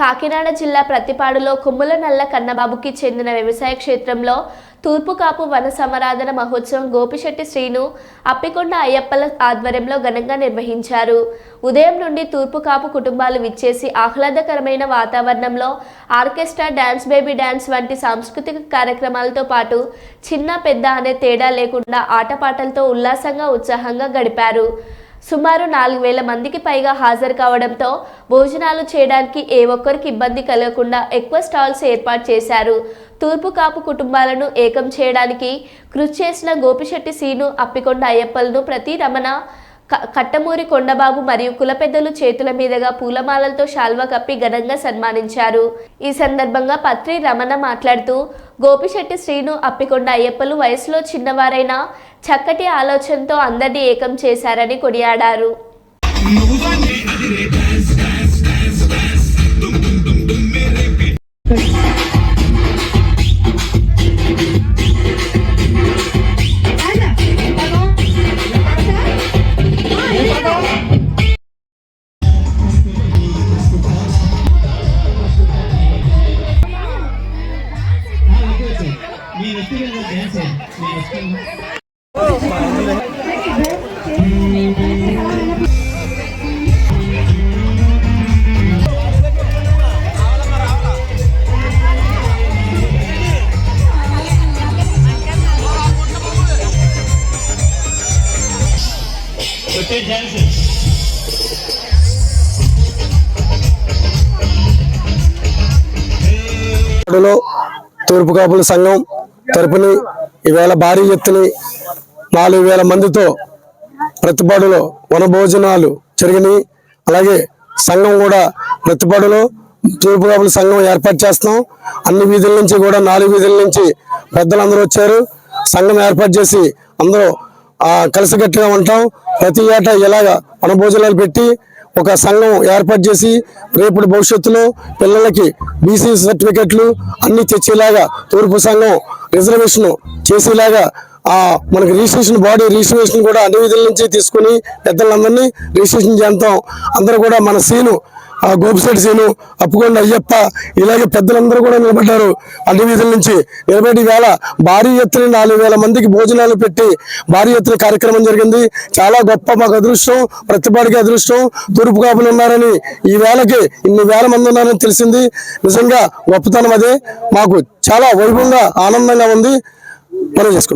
కాకినాడ జిల్లా ప్రతిపాడులో కొమ్ముల నల్ల కన్నబాబుకి చెందిన వ్యవసాయ క్షేత్రంలో తూర్పు కాపు వన సమరాధన మహోత్సవం గోపిశెట్టి శ్రీను అప్పికొండ అయ్యప్పల ఆధ్వర్యంలో ఘనంగా నిర్వహించారు. ఉదయం నుండి తూర్పు కాపు కుటుంబాలు విచ్చేసి ఆహ్లాదకరమైన వాతావరణంలో ఆర్కెస్ట్రా డ్యాన్స్ బేబీ డ్యాన్స్ వంటి సాంస్కృతిక కార్యక్రమాలతో పాటు చిన్న పెద్ద అనే తేడా లేకుండా ఆటపాటలతో ఉల్లాసంగా ఉత్సాహంగా గడిపారు. సుమారు నాలుగు వేల మందికి పైగా హాజరు కావడంతో భోజనాలు చేయడానికి ఏ ఒక్కరికి ఇబ్బంది కలగకుండా ఎక్కువ స్టాల్స్ ఏర్పాటు చేశారు. తూర్పు కాపు కుటుంబాలను ఏకం చేయడానికి కృషి చేసిన గోపిశెట్టి సీను అప్పికొండ అయ్యప్పలను ప్రతి రమణ క- కట్టమూరి కొండబాబు మరియు కుల పెద్దలు చేతుల మీదుగా పూలమాలలతో శాల్వా కప్పి ఘనంగా సన్మానించారు. ఈ సందర్భంగా పత్రి రమణ మాట్లాడుతూ గోపిశెట్టి శ్రీను అప్పికొండ అయ్యప్పలు వయసులో చిన్నవారైనా చక్కటి ఆలోచనతో అందరినీ ఏకం చేశారని కొనియాడారు. మీ వ్యక్తిగత డ్యాన్స్ మీ వ్యక్తిగత కొట్టే డ్యాన్స్ తూర్పు కాపుల సంఘం తరపుని ఈవేళ భారీ ఎత్తుని నాలుగు వేల మందితో ప్రతిపాడులో వనభోజనాలు జరిగినాయి. అలాగే సంఘం కూడా ప్రతిపాడులో తూర్పు కాపుల సంఘం ఏర్పాటు చేస్తాం అన్ని వీధుల నుంచి కూడా నాలుగు వీధుల నుంచి పెద్దలందరూ వచ్చారు. సంఘం ఏర్పాటు చేసి అందరూ కలిసికట్టుగా ఉంటాం. ప్రతి ఏటా ఇలాగ వనభోజనాలు పెట్టి ఒక సంఘం ఏర్పాటు చేసి రేపటి భవిష్యత్తులో పిల్లలకి బీసీ సర్టిఫికెట్లు అన్ని తెచ్చేలాగా తూర్పు సంఘం రిజర్వేషన్ చేసేలాగా ఆ మనకి రిజిస్ట్రేషన్ బాడీ రిజిస్ట్రేషన్ కూడా అన్ని విధుల నుంచి తీసుకుని పెద్దలందరినీ రిజిస్ట్రేషన్ చేద్దాం. అందరూ కూడా మన సీను ఆ గోపిశెట్టి సీను అప్పుకొండ అయ్యప్ప ఇలాగే పెద్దలందరూ కూడా నిలబడ్డారు. అన్ని వీధుల నుంచి నిలబడి వేళ భారీ ఎత్తున నాలుగు వేల మందికి భోజనాలు పెట్టి భారీ ఎత్తున కార్యక్రమం జరిగింది. చాలా గొప్ప మాకు అదృష్టం ప్రతిపాడికి అదృష్టం. తూర్పు కాపులు ఉన్నారని ఈ వేళకి ఇన్ని వేల మంది ఉన్నారని తెలిసింది. నిజంగా గొప్పతనం అదే. మాకు చాలా వైభవంగా ఆనందంగా ఉంది. మనం చేసుకుంటాం